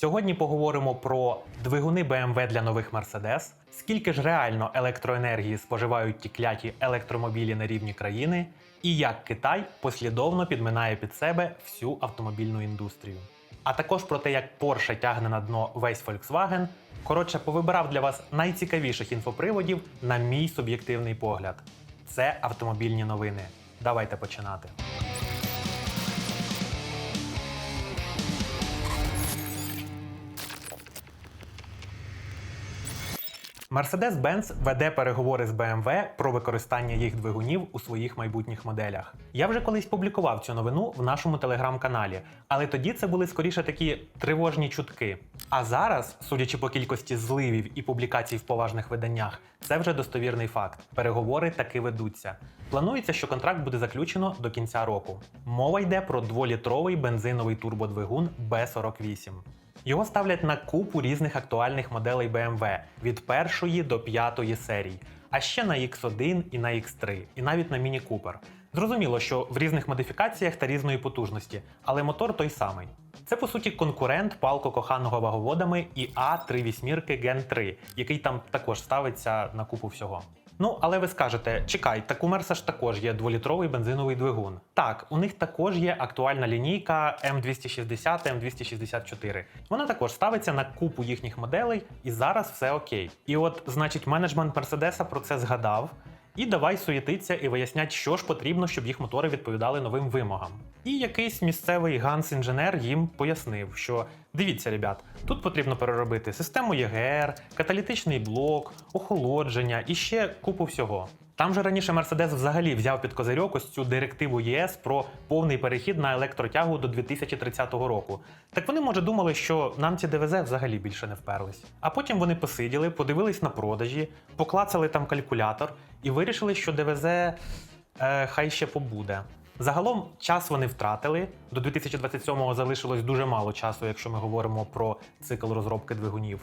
Сьогодні поговоримо про двигуни BMW для нових Mercedes, скільки ж реально електроенергії споживають ті кляті електромобілі на рівні країни, і як Китай послідовно підминає під себе всю автомобільну індустрію. А також про те, як Porsche тягне на дно весь Volkswagen. Коротше, повибирав для вас найцікавіших інфоприводів на мій суб'єктивний погляд. Це автомобільні новини. Давайте починати. Mercedes-Benz веде переговори з BMW про використання їх двигунів у своїх майбутніх моделях. Я вже колись публікував цю новину в нашому телеграм-каналі, але тоді це були скоріше такі тривожні чутки. А зараз, судячи по кількості зливів і публікацій в поважних виданнях, це вже достовірний факт. Переговори таки ведуться. Планується, що контракт буде заключено до кінця року. Мова йде про дволітровий бензиновий турбодвигун B48. Його ставлять на купу різних актуальних моделей BMW від першої до п'ятої серій, а ще на X1 і на X3, і навіть на Міні Cooper. Зрозуміло, що в різних модифікаціях та різної потужності, але мотор той самий. Це по суті конкурент палко коханого ваговодами і А38 Gen 3, який там також ставиться на купу всього. Ну, але ви скажете, чекай, так у Мерса ж також є дволітровий бензиновий двигун. Так, у них також є актуальна лінійка М260, М264. Вона також ставиться на купу їхніх моделей, і зараз все окей. І от, значить, менеджмент Мерседеса про це згадав. І давай суєтиться і вияснять, що ж потрібно, щоб їх мотори відповідали новим вимогам. І якийсь місцевий ганс-інженер їм пояснив, що дивіться, ребят, тут потрібно переробити систему ЄГР, каталітичний блок, охолодження і ще купу всього. Там же раніше Мерседес взагалі взяв під козирьок ось цю директиву ЄС про повний перехід на електротягу до 2030 року. Так вони, може, думали, що нам ці ДВЗ взагалі більше не вперлись. А потім вони посиділи, подивились на продажі, поклацали там калькулятор і вирішили, що ДВЗ е, хай ще побуде. Загалом час вони втратили. До 2027-го залишилось дуже мало часу, якщо ми говоримо про цикл розробки двигунів.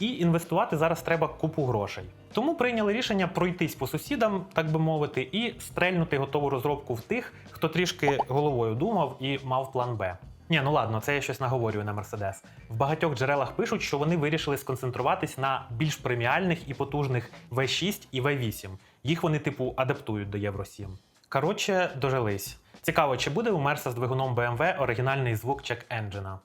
І інвестувати зараз треба купу грошей. Тому прийняли рішення пройтись по сусідам, так би мовити, і стрельнути готову розробку в тих, хто трішки головою думав і мав план Б. Ні, ну ладно, це я щось наговорюю на Мерседес. В багатьох джерелах пишуть, що вони вирішили сконцентруватись на більш преміальних і потужних V6 і V8. Їх вони, типу, адаптують до Євро 7. Коротше, дожились. Цікаво, чи буде у Мерса з двигуном BMW оригінальний звук чек енджина.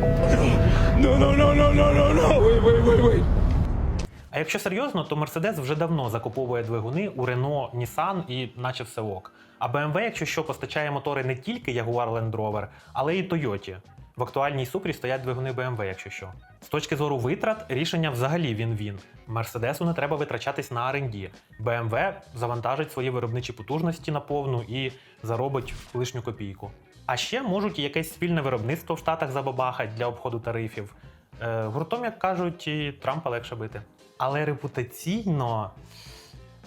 No, no, no, no, no, no, no. Wait, wait, wait, wait. А якщо серйозно, то Mercedes вже давно закуповує двигуни у Renault, Nissan і наче все ок. А BMW, якщо що, постачає мотори не тільки Jaguar Land Rover, але й Toyota. В актуальній супрі стоять двигуни BMW, якщо що. З точки зору витрат, рішення взагалі він-він. Мерседесу не треба витрачатись на R&D. BMW завантажить свої виробничі потужності на повну і заробить лишню копійку. А ще можуть якесь спільне виробництво в Штатах забабахать для обходу тарифів. Е, гуртом, як кажуть, Трампа легше бити. Але репутаційно,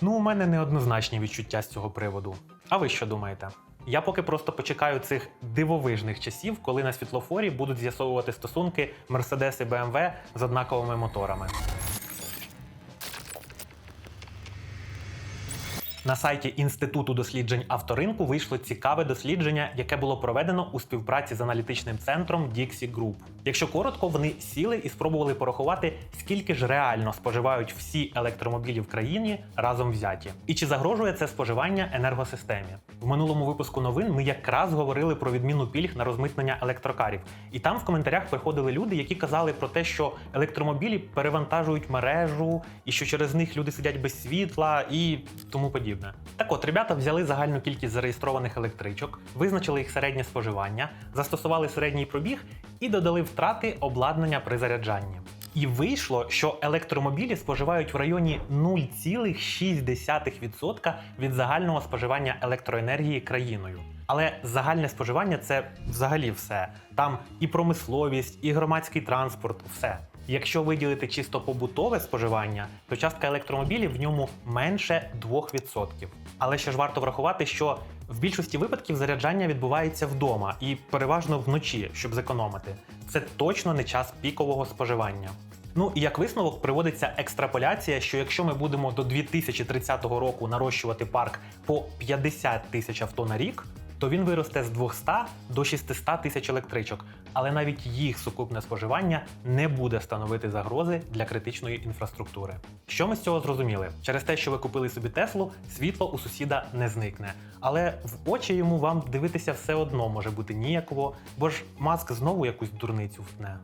ну, у мене неоднозначні відчуття з цього приводу. А ви що думаєте? Я поки просто почекаю цих дивовижних часів, коли на світлофорі будуть з'ясовувати стосунки Mercedes і BMW з однаковими моторами. На сайті Інституту досліджень авторинку вийшло цікаве дослідження, яке було проведено у співпраці з аналітичним центром Dixie Group. Якщо коротко, вони сіли і спробували порахувати, скільки ж реально споживають всі електромобілі в країні разом взяті, і чи загрожує це споживання енергосистемі. В минулому випуску новин ми якраз говорили про відміну пільг на розмитнення електрокарів, і там в коментарях приходили люди, які казали про те, що електромобілі перевантажують мережу, і що через них люди сидять без світла і тому подібне. Так от, ребята взяли загальну кількість зареєстрованих електричок, визначили їх середнє споживання, застосували середній пробіг і додали втрати обладнання при заряджанні. І вийшло, що електромобілі споживають в районі 0,6% від загального споживання електроенергії країною. Але загальне споживання це взагалі все. Там і промисловість, і громадський транспорт, все. Якщо виділити чисто побутове споживання, то частка електромобілів в ньому менше 2%. Але ще ж варто врахувати, що в більшості випадків заряджання відбувається вдома і переважно вночі, щоб зекономити. Це точно не час пікового споживання. Ну і як висновок приводиться екстраполяція, що якщо ми будемо до 2030 року нарощувати парк по 50 тисяч авто на рік, то він виросте з 200 до 600 тисяч електричок, але навіть їх сукупне споживання не буде становити загрози для критичної інфраструктури. Що ми з цього зрозуміли? Через те, що ви купили собі Теслу, світло у сусіда не зникне. Але в очі йому вам дивитися все одно може бути ніяково, бо ж маск знову якусь дурницю втне.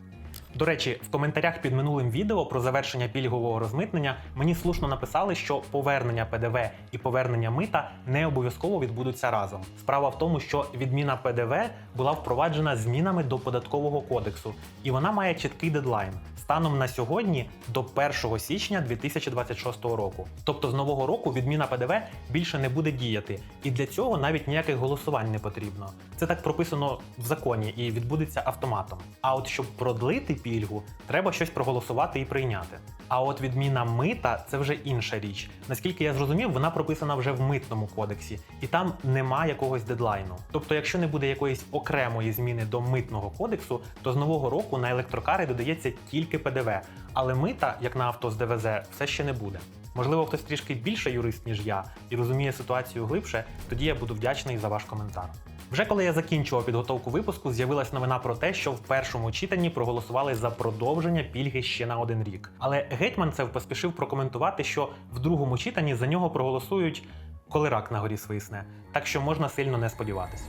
До речі, в коментарях під минулим відео про завершення пільгового розмитнення мені слушно написали, що повернення ПДВ і повернення мита не обов'язково відбудуться разом. Справа в тому, що відміна ПДВ була впроваджена змінами до податкового кодексу, і вона має чіткий дедлайн станом на сьогодні до 1 січня 2026 року. Тобто з нового року відміна ПДВ більше не буде діяти, і для цього навіть ніяких голосувань не потрібно. Це так прописано в законі і відбудеться автоматом. А от щоб продлити пільгу, треба щось проголосувати і прийняти. А от відміна мита це вже інша річ. Наскільки я зрозумів, вона прописана вже в митному кодексі, і там нема якогось дедлайну. Тобто, якщо не буде якоїсь окремої зміни до митного кодексу, то з нового року на електрокари додається тільки ПДВ, але мита, як на авто з ДВЗ, все ще не буде. Можливо, хтось трішки більше юрист, ніж я, і розуміє ситуацію глибше, тоді я буду вдячний за ваш коментар. Вже коли я закінчував підготовку випуску, з'явилась новина про те, що в першому читанні проголосували за продовження пільги ще на один рік. Але гетьманцев поспішив прокоментувати, що в другому читанні за нього проголосують, коли рак на горі свисне, так що можна сильно не сподіватися.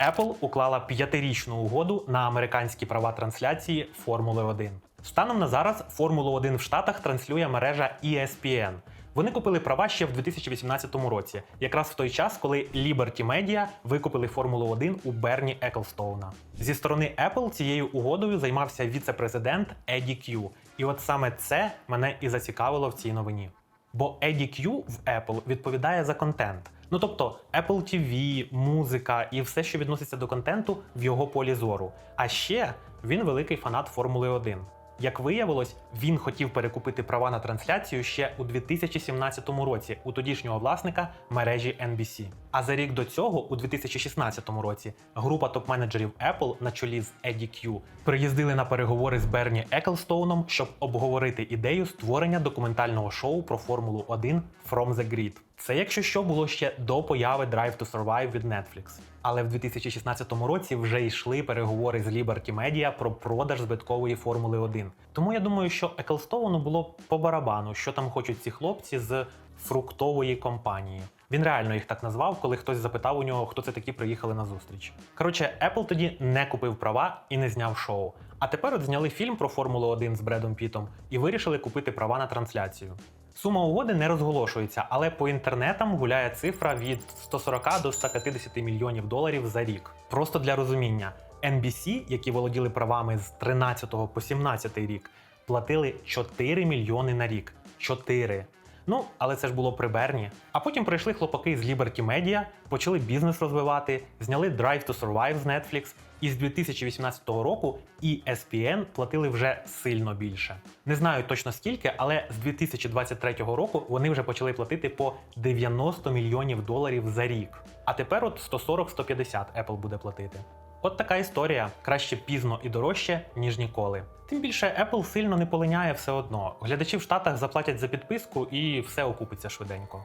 Apple уклала п'ятирічну угоду на американські права трансляції Формули 1. Станом на зараз Формулу 1 в Штатах транслює мережа ESPN. Вони купили права ще в 2018 році, якраз в той час, коли Liberty Media викупили Формулу 1 у Берні Еклстоуна. Зі сторони Apple цією угодою займався віце-президент Еді К'ю. І от саме це мене і зацікавило в цій новині. Бо Еді К'ю в Apple відповідає за контент. Ну тобто Apple TV, музика і все, що відноситься до контенту, в його полі зору. А ще він великий фанат Формули 1. Як виявилось, він хотів перекупити права на трансляцію ще у 2017 році у тодішнього власника мережі NBC. А за рік до цього, у 2016 році, група топ-менеджерів Apple на чолі з Еді К'ю приїздили на переговори з Берні Еклстоуном, щоб обговорити ідею створення документального шоу про Формулу 1 From the Grid. Це, якщо що, було ще до появи Drive to Survive від Netflix. Але в 2016 році вже йшли переговори з Liberty Media про продаж збиткової Формули 1. Тому я думаю, що Еклстоуну було по барабану, що там хочуть ці хлопці з фруктової компанії. Він реально їх так назвав, коли хтось запитав у нього, хто це такі приїхали на зустріч. Коротше, Apple тоді не купив права і не зняв шоу. А тепер от зняли фільм про Формулу 1 з Бредом Пітом і вирішили купити права на трансляцію. Сума угоди не розголошується, але по інтернетам гуляє цифра від 140 до 150 мільйонів доларів за рік. Просто для розуміння, NBC, які володіли правами з 13 по 17 рік, платили 4 мільйони на рік. 4. Ну, але це ж було при Берні. А потім прийшли хлопаки з Liberty Media, почали бізнес розвивати, зняли Drive to Survive з Netflix, і з 2018 року ESPN платили вже сильно більше. Не знаю точно скільки, але з 2023 року вони вже почали платити по 90 мільйонів доларів за рік. А тепер от 140-150 Apple буде платити. От така історія. Краще пізно і дорожче, ніж ніколи. Тим більше Apple сильно не полиняє все одно. Глядачі в Штатах заплатять за підписку і все окупиться швиденько.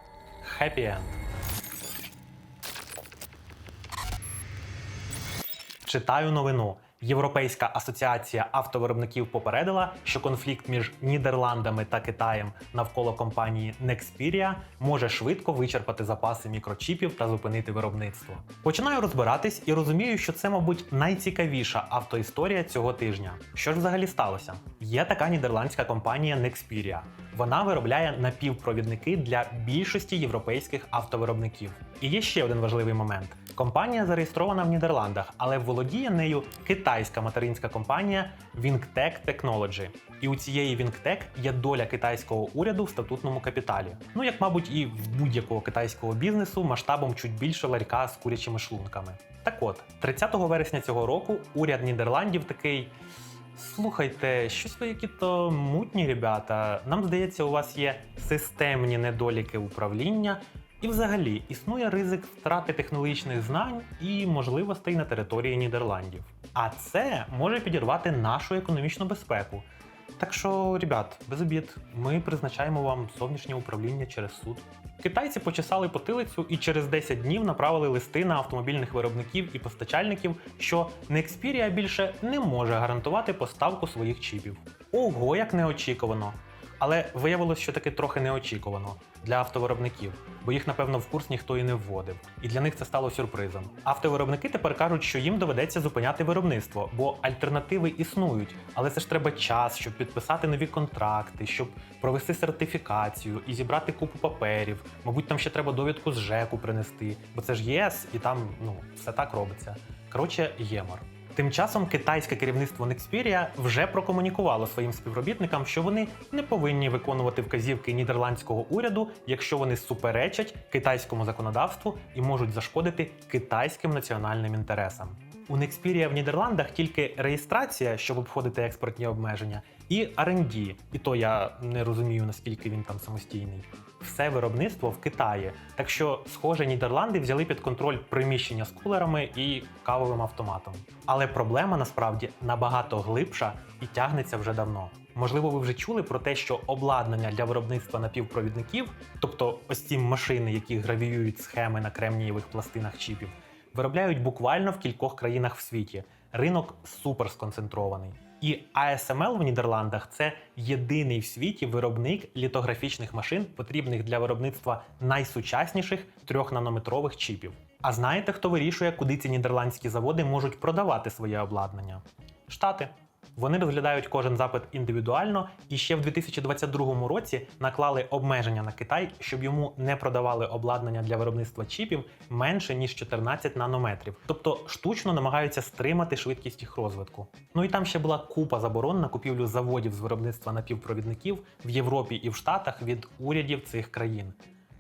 Happy end. Читаю новину. Європейська асоціація автовиробників попередила, що конфлікт між Нідерландами та Китаєм навколо компанії Nexperia може швидко вичерпати запаси мікрочіпів та зупинити виробництво. Починаю розбиратись і розумію, що це, мабуть, найцікавіша автоісторія цього тижня. Що ж взагалі сталося? Є така нідерландська компанія Nexperia. Вона виробляє напівпровідники для більшості європейських автовиробників. І є ще один важливий момент: компанія зареєстрована в Нідерландах, але володіє нею китайська материнська компанія Wingtech Technology. І у цієї Wingtech є доля китайського уряду в статутному капіталі. Ну як, мабуть, і в будь-якого китайського бізнесу масштабом чуть більше ларька з курячими шлунками. Так от, 30 вересня цього року уряд Нідерландів такий. Слухайте, щось ви які-то мутні ребята. Нам здається, у вас є системні недоліки управління, і взагалі існує ризик втрати технологічних знань і можливостей на території Нідерландів. А це може підірвати нашу економічну безпеку. Так що, ребят, без обід, ми призначаємо вам зовнішнє управління через суд. Китайці почесали потилицю і через 10 днів направили листи на автомобільних виробників і постачальників, що Nexperia більше не може гарантувати поставку своїх чіпів. Ого, як неочікувано! Але виявилось, що таки трохи неочікувано для автовиробників, бо їх, напевно, в курс ніхто і не вводив. І для них це стало сюрпризом. Автовиробники тепер кажуть, що їм доведеться зупиняти виробництво, бо альтернативи існують. Але це ж треба час, щоб підписати нові контракти, щоб провести сертифікацію і зібрати купу паперів. Мабуть, там ще треба довідку з ЖЕКу принести, бо це ж ЄС, і там ну все так робиться. Коротше, ємор. Тим часом китайське керівництво Nexperia вже прокомунікувало своїм співробітникам, що вони не повинні виконувати вказівки нідерландського уряду, якщо вони суперечать китайському законодавству і можуть зашкодити китайським національним інтересам. У Nexperia в Нідерландах тільки реєстрація, щоб обходити експортні обмеження, і R&D, і то я не розумію наскільки він там самостійний. Все виробництво в Китаї. Так що, схоже, Нідерланди взяли під контроль приміщення з кулерами і кавовим автоматом. Але проблема насправді набагато глибша і тягнеться вже давно. Можливо, ви вже чули про те, що обладнання для виробництва напівпровідників, тобто ось ці машини, які гравіюють схеми на кремнієвих пластинах чіпів, виробляють буквально в кількох країнах в світі. Ринок супер сконцентрований. І ASML в Нідерландах це єдиний в світі виробник літографічних машин, потрібних для виробництва найсучасніших трьохнанометрових чіпів. А знаєте, хто вирішує, куди ці нідерландські заводи можуть продавати своє обладнання? Штати. Вони розглядають кожен запит індивідуально і ще в 2022 році наклали обмеження на Китай, щоб йому не продавали обладнання для виробництва чіпів менше ніж 14 нанометрів. Тобто штучно намагаються стримати швидкість їх розвитку. Ну і там ще була купа заборон на купівлю заводів з виробництва напівпровідників в Європі і в Штатах від урядів цих країн.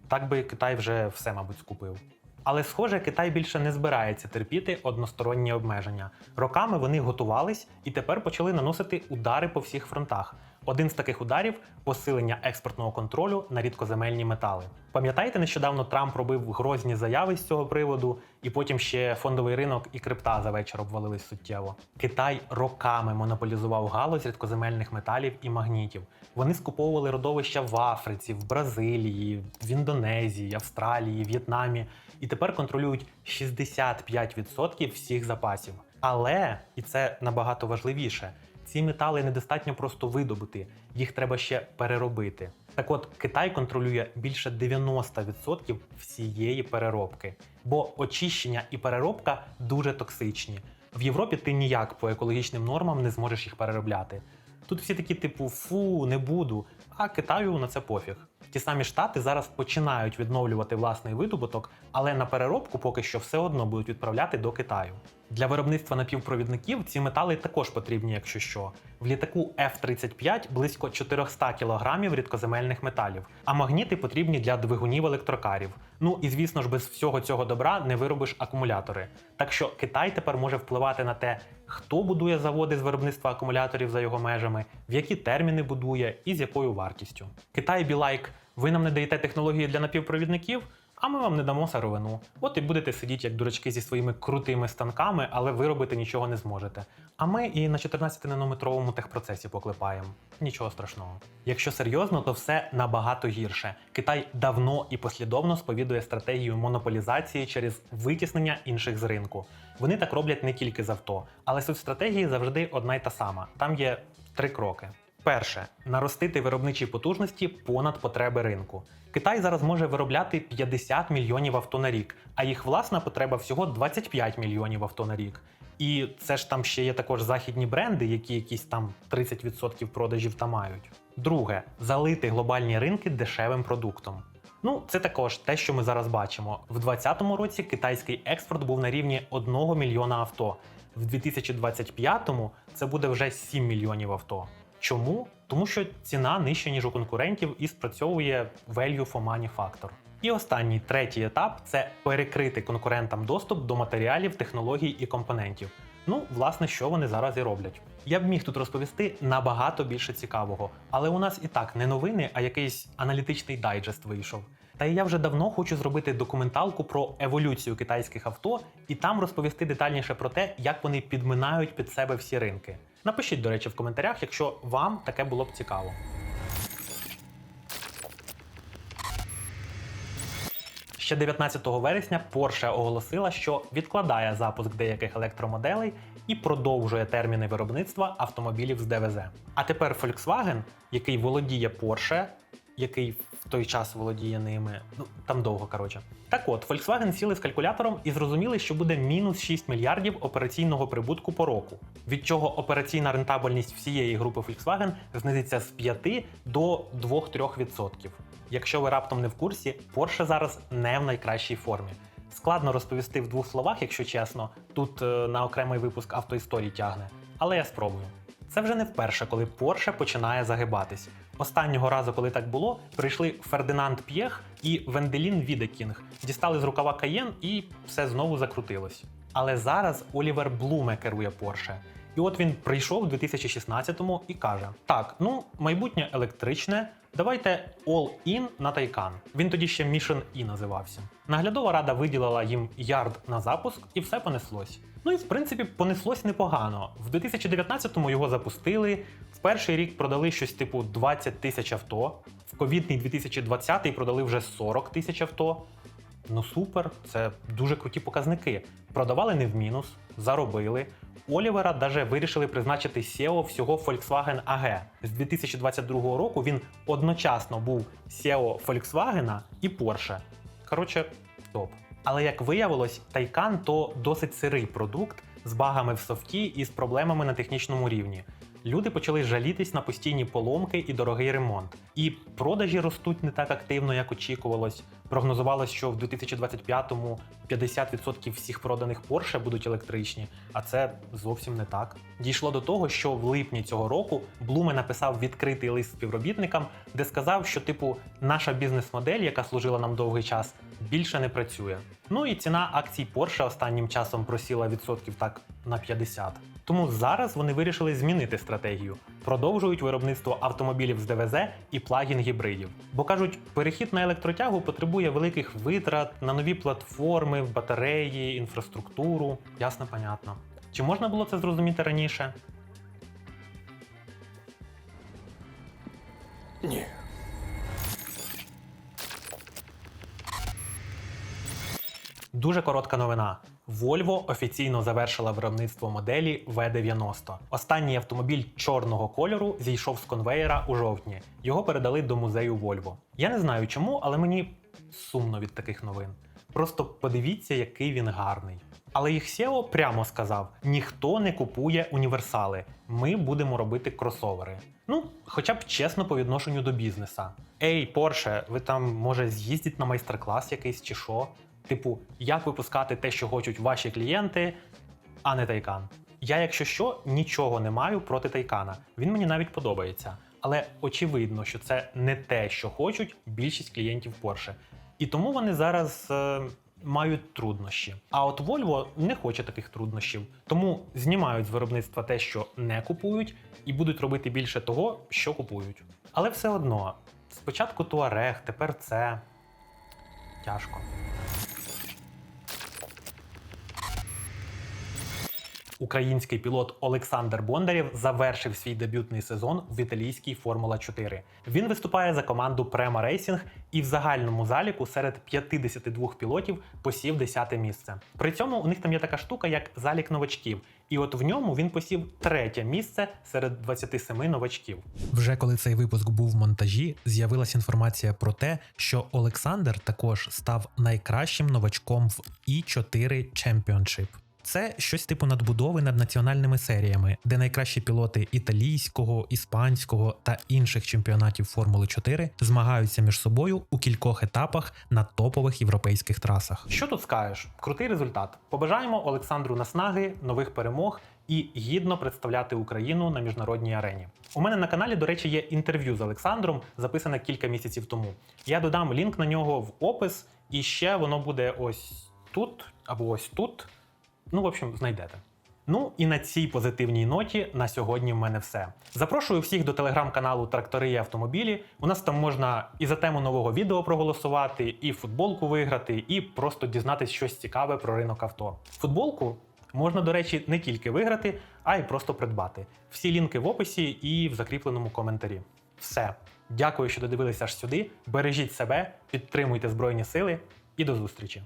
Так би Китай вже все, мабуть, скупив. Але схоже, Китай більше не збирається терпіти односторонні обмеження. Роками вони готувались і тепер почали наносити удари по всіх фронтах. Один з таких ударів посилення експортного контролю на рідкоземельні метали. Пам'ятаєте, нещодавно Трамп робив грозні заяви з цього приводу, і потім ще фондовий ринок і крипта за вечір обвалились суттєво. Китай роками монополізував галузь рідкоземельних металів і магнітів. Вони скуповували родовища в Африці, в Бразилії, в Індонезії, Австралії, В'єтнамі і тепер контролюють 65% всіх запасів. Але, і це набагато важливіше, ці метали недостатньо просто видобути, їх треба ще переробити. Так от Китай контролює більше 90% всієї переробки, бо очищення і переробка дуже токсичні. В Європі ти ніяк по екологічним нормам не зможеш їх переробляти. Тут всі такі, типу, фу, не буду. А Китаю на це пофіг. Ті самі штати зараз починають відновлювати власний видобуток, але на переробку поки що все одно будуть відправляти до Китаю. Для виробництва напівпровідників ці метали також потрібні, якщо що. В літаку F-35 близько 400 кг рідкоземельних металів, а магніти потрібні для двигунів електрокарів. Ну і звісно ж, без всього цього добра не виробиш акумулятори. Так що Китай тепер може впливати на те, хто будує заводи з виробництва акумуляторів за його межами, в які терміни будує і з якою вартістю. Китай білайк, ви нам не даєте технології для напівпровідників, а ми вам не дамо сировину. От і будете сидіти як дурачки зі своїми крутими станками, але виробити нічого не зможете. А ми і на 14-нанометровому техпроцесі поклепаємо. Нічого страшного. Якщо серйозно, то все набагато гірше. Китай давно і послідовно сповідує стратегію монополізації через витіснення інших з ринку. Вони так роблять не тільки з авто, але суть стратегії завжди одна й та сама. Там є три кроки. Перше наростити виробничі потужності понад потреби ринку. Китай зараз може виробляти 50 мільйонів авто на рік, а їх власна потреба всього 25 мільйонів авто на рік. І це ж там ще є також західні бренди, які якісь там 30% продажів та мають. Друге залити глобальні ринки дешевим продуктом. Ну, це також те, що ми зараз бачимо. В 2020 році китайський експорт був на рівні 1 мільйона авто. В 2025-му це буде вже 7 мільйонів авто. Чому? Тому що ціна нижча, ніж у конкурентів, і спрацьовує value for money фактор. І останній третій етап це перекрити конкурентам доступ до матеріалів, технологій і компонентів. Ну, власне, що вони зараз і роблять. Я б міг тут розповісти набагато більше цікавого, але у нас і так не новини, а якийсь аналітичний дайджест вийшов. Та й я вже давно хочу зробити документалку про еволюцію китайських авто і там розповісти детальніше про те, як вони підминають під себе всі ринки. Напишіть, до речі, в коментарях, якщо вам таке було б цікаво. Ще 19 вересня Porsche оголосила, що відкладає запуск деяких електромоделей і продовжує терміни виробництва автомобілів з ДВЗ. А тепер Volkswagen, який володіє Porsche, який в той час володіє ними, ну там довго коротше. Так от, Volkswagen сіли з калькулятором і зрозуміли, що буде мінус 6 мільярдів операційного прибутку по року, від чого операційна рентабельність всієї групи Volkswagen знизиться з 5 до 2-3%. Якщо ви раптом не в курсі, Porsche зараз не в найкращій формі. Складно розповісти в двох словах, якщо чесно. Тут е, на окремий випуск автоісторії тягне. Але я спробую. Це вже не вперше, коли Porsche починає загибатись. Останнього разу, коли так було, прийшли Фердинанд П'єх і Венделін Відекінг, дістали з рукава Каєн і все знову закрутилось. Але зараз Олівер Блуме керує Porsche. І от він прийшов у 2016-му і каже: Так, ну майбутнє електричне, давайте all-in на Тайкан. Він тоді ще Mission E називався. Наглядова рада виділила їм ярд на запуск, і все понеслось. Ну і в принципі понеслось непогано. В 2019-му його запустили. В перший рік продали щось типу 20 тисяч авто. В ковідний 2020-й продали вже 40 тисяч авто. Ну супер, це дуже круті показники. Продавали не в мінус, заробили. Олівера даже вирішили призначити SEO всього Volkswagen AG. З 2022 року він одночасно був SEO Volkswagen і Porsche. Коротше, топ. Але як виявилось, Тайкан то досить сирий продукт з багами в софті і з проблемами на технічному рівні. Люди почали жалітись на постійні поломки і дорогий ремонт. І продажі ростуть не так активно, як очікувалось. Прогнозувалось, що в 2025-му 50% всіх проданих Porsche будуть електричні, а це зовсім не так. Дійшло до того, що в липні цього року Блуме написав відкритий лист співробітникам, де сказав, що типу наша бізнес-модель, яка служила нам довгий час, більше не працює. Ну і ціна акцій Porsche останнім часом просіла відсотків так на 50. Тому зараз вони вирішили змінити стратегію. Продовжують виробництво автомобілів з ДВЗ і плагін гібридів. Бо кажуть, перехід на електротягу потребує великих витрат на нові платформи, батареї, інфраструктуру. Ясно, понятно. Чи можна було це зрозуміти раніше? Ні. Дуже коротка новина. Volvo офіційно завершила виробництво моделі V90. Останній автомобіль чорного кольору зійшов з конвеєра у жовтні. Його передали до музею Volvo. Я не знаю чому, але мені сумно від таких новин. Просто подивіться, який він гарний. Але їх SEO прямо сказав: ніхто не купує універсали. Ми будемо робити кросовери. Ну, хоча б чесно по відношенню до бізнеса. Ей, Porsche, ви там може з'їздіть на майстер-клас якийсь чи що? Типу, як випускати те, що хочуть ваші клієнти, а не Тайкан. Я, якщо що, нічого не маю проти Тайкана. Він мені навіть подобається. Але очевидно, що це не те, що хочуть більшість клієнтів Porsche. І тому вони зараз е, мають труднощі. А от Volvo не хоче таких труднощів, тому знімають з виробництва те, що не купують, і будуть робити більше того, що купують. Але все одно, спочатку Touareg, тепер це тяжко. Український пілот Олександр Бондарєв завершив свій дебютний сезон в італійській Формула 4. Він виступає за команду Prema Racing і в загальному заліку серед 52 пілотів посів 10 місце. При цьому у них там є така штука, як залік новачків, і от в ньому він посів третє місце серед 27 новачків. Вже коли цей випуск був в монтажі, з'явилася інформація про те, що Олександр також став найкращим новачком в І4 Championship. Це щось типу надбудови над національними серіями, де найкращі пілоти італійського, іспанського та інших чемпіонатів Формули 4 змагаються між собою у кількох етапах на топових європейських трасах. Що тут скажеш? Крутий результат. Побажаємо Олександру наснаги, нових перемог і гідно представляти Україну на міжнародній арені. У мене на каналі, до речі, є інтерв'ю з Олександром, записане кілька місяців тому. Я додам лінк на нього в опис, і ще воно буде ось тут або ось тут. Ну, в общем, знайдете. Ну і на цій позитивній ноті на сьогодні в мене все. Запрошую всіх до телеграм-каналу Трактори і автомобілі. У нас там можна і за тему нового відео проголосувати, і футболку виграти, і просто дізнатись щось цікаве про ринок авто. Футболку Можна, до речі, не тільки виграти, а й просто придбати. Всі лінки в описі і в закріпленому коментарі. Все. Дякую, що додивилися аж сюди. Бережіть себе, підтримуйте Збройні Сили і до зустрічі!